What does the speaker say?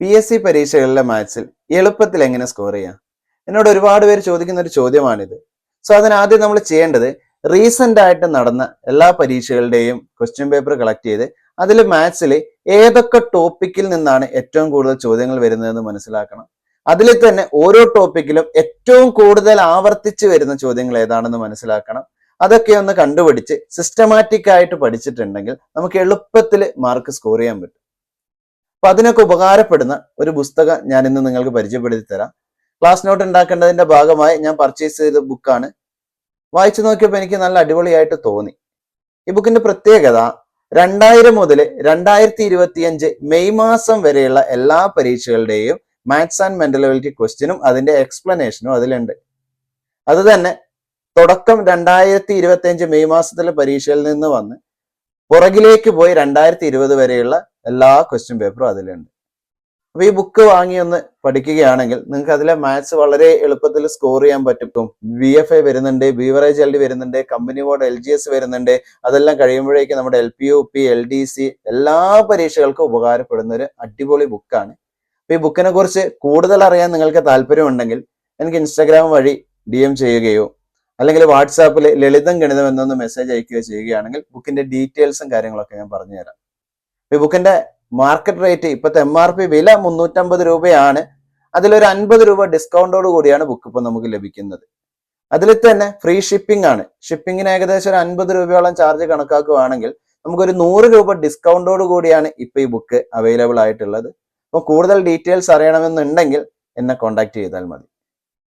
P S C പരീക്ഷകളിലെ മാത്സിൽ എളുപ്പത്തിൽ എങ്ങനെ സ്കോർ ചെയ്യാം? എന്നോട് ഒരുപാട് പേര് ചോദിക്കുന്ന ഒരു ചോദ്യമാണിത്. സോ അതിനാദ്യം നമ്മൾ ചെയ്യേണ്ടത് റീസെന്റ് ആയിട്ട് നടന്ന എല്ലാ പരീക്ഷകളുടെയും ക്വസ്റ്റ്യൻ പേപ്പർ കളക്ട് ചെയ്ത് അതിൽ മാത്സിൽ ഏതൊക്കെ ടോപ്പിക്കിൽ നിന്നാണ് ഏറ്റവും കൂടുതൽ ചോദ്യങ്ങൾ വരുന്നതെന്ന് മനസ്സിലാക്കണം. അതിൽ തന്നെ ഓരോ ടോപ്പിക്കിലും ഏറ്റവും കൂടുതൽ ആവർത്തിച്ച് വരുന്ന ചോദ്യങ്ങൾ ഏതാണെന്ന് മനസ്സിലാക്കണം. അതൊക്കെ ഒന്ന് കണ്ടുപിടിച്ച് സിസ്റ്റമാറ്റിക് ആയിട്ട് പഠിച്ചിട്ടുണ്ടെങ്കിൽ നമുക്ക് എളുപ്പത്തിൽ മാർക്ക് സ്കോർ ചെയ്യാൻ പറ്റും. അപ്പൊ അതിനൊക്കെ ഉപകാരപ്പെടുന്ന ഒരു പുസ്തകം ഞാൻ ഇന്ന് നിങ്ങൾക്ക് പരിചയപ്പെടുത്തി തരാം ക്ലാസ് നോട്ട് ഉണ്ടാക്കേണ്ടതിന്റെ ഭാഗമായി ഞാൻ പർച്ചേസ് ചെയ്ത ബുക്കാണ് വായിച്ചു നോക്കിയപ്പോൾ എനിക്ക് നല്ല അടിപൊളിയായിട്ട് തോന്നി. ഈ ബുക്കിന്റെ പ്രത്യേകത രണ്ടായിരം മുതൽ രണ്ടായിരത്തി ഇരുപത്തിയഞ്ച് മെയ് മാസം വരെയുള്ള എല്ലാ പരീക്ഷകളുടെയും മാത്സ് ആൻഡ് മെന്റലബിലിറ്റി ക്വസ്റ്റ്യനും അതിന്റെ എക്സ്പ്ലനേഷനും അതിലുണ്ട്. അത് തന്നെ തുടക്കം രണ്ടായിരത്തി ഇരുപത്തി അഞ്ച് മെയ് മാസത്തിലെ പരീക്ഷയിൽ നിന്ന് വന്ന് പുറകിലേക്ക് പോയി രണ്ടായിരത്തി ഇരുപത് വരെയുള്ള എല്ലാ ക്വസ്റ്റ്യൻ പേപ്പറും അതിലുണ്ട്. അപ്പൊ ഈ ബുക്ക് വാങ്ങി ഒന്ന് പഠിക്കുകയാണെങ്കിൽ നിങ്ങൾക്ക് അതിലെ മാത്സ് വളരെ എളുപ്പത്തിൽ സ്കോർ ചെയ്യാൻ പറ്റും. വി എഫ് ഐ വരുന്നുണ്ട് ബീവറേജ് എൽ ഡി വരുന്നുണ്ട് company board L G S വരുന്നുണ്ട്. അതെല്ലാം കഴിയുമ്പോഴേക്കും നമ്മുടെ L P U P L D C എല്ലാ പരീക്ഷകൾക്കും ഉപകാരപ്പെടുന്ന ഒരു അടിപൊളി ബുക്കാണ് അപ്പൊ ഈ ബുക്കിനെ കുറിച്ച് കൂടുതൽ അറിയാൻ നിങ്ങൾക്ക് താല്പര്യമുണ്ടെങ്കിൽ എനിക്ക് ഇൻസ്റ്റാഗ്രാം വഴി ഡി എം ചെയ്യുകയോ അല്ലെങ്കിൽ വാട്സാപ്പിൽ ലളിതം ഗണിതം എന്നൊന്ന് മെസ്സേജ് അയക്കുകയോ ചെയ്യുകയാണെങ്കിൽ ബുക്കിന്റെ ഡീറ്റെയിൽസും കാര്യങ്ങളൊക്കെ ഞാൻ പറഞ്ഞുതരാം. ഈ ബുക്കിന്റെ മാർക്കറ്റ് റേറ്റ് ഇപ്പോഴത്തെ എം ആർ പി വില മുന്നൂറ്റമ്പത് രൂപയാണ്. അതിലൊരു അൻപത് രൂപ ഡിസ്കൗണ്ടോട് കൂടിയാണ് ബുക്ക് ഇപ്പോൾ നമുക്ക് ലഭിക്കുന്നത്. അതിൽ തന്നെ ഫ്രീ ഷിപ്പിംഗ് ആണ്. ഷിപ്പിങ്ങിന് ഏകദേശം ഒരു അൻപത് രൂപയോളം ചാർജ് കണക്കാക്കുകയാണെങ്കിൽ നമുക്കൊരു നൂറ് രൂപ ഡിസ്കൗണ്ടോട് കൂടിയാണ് ഇപ്പൊ ഈ ബുക്ക് അവൈലബിൾ ആയിട്ടുള്ളത്. അപ്പോൾ കൂടുതൽ ഡീറ്റെയിൽസ് അറിയണമെന്നുണ്ടെങ്കിൽ എന്നെ കോൺടാക്ട് ചെയ്താൽ മതി.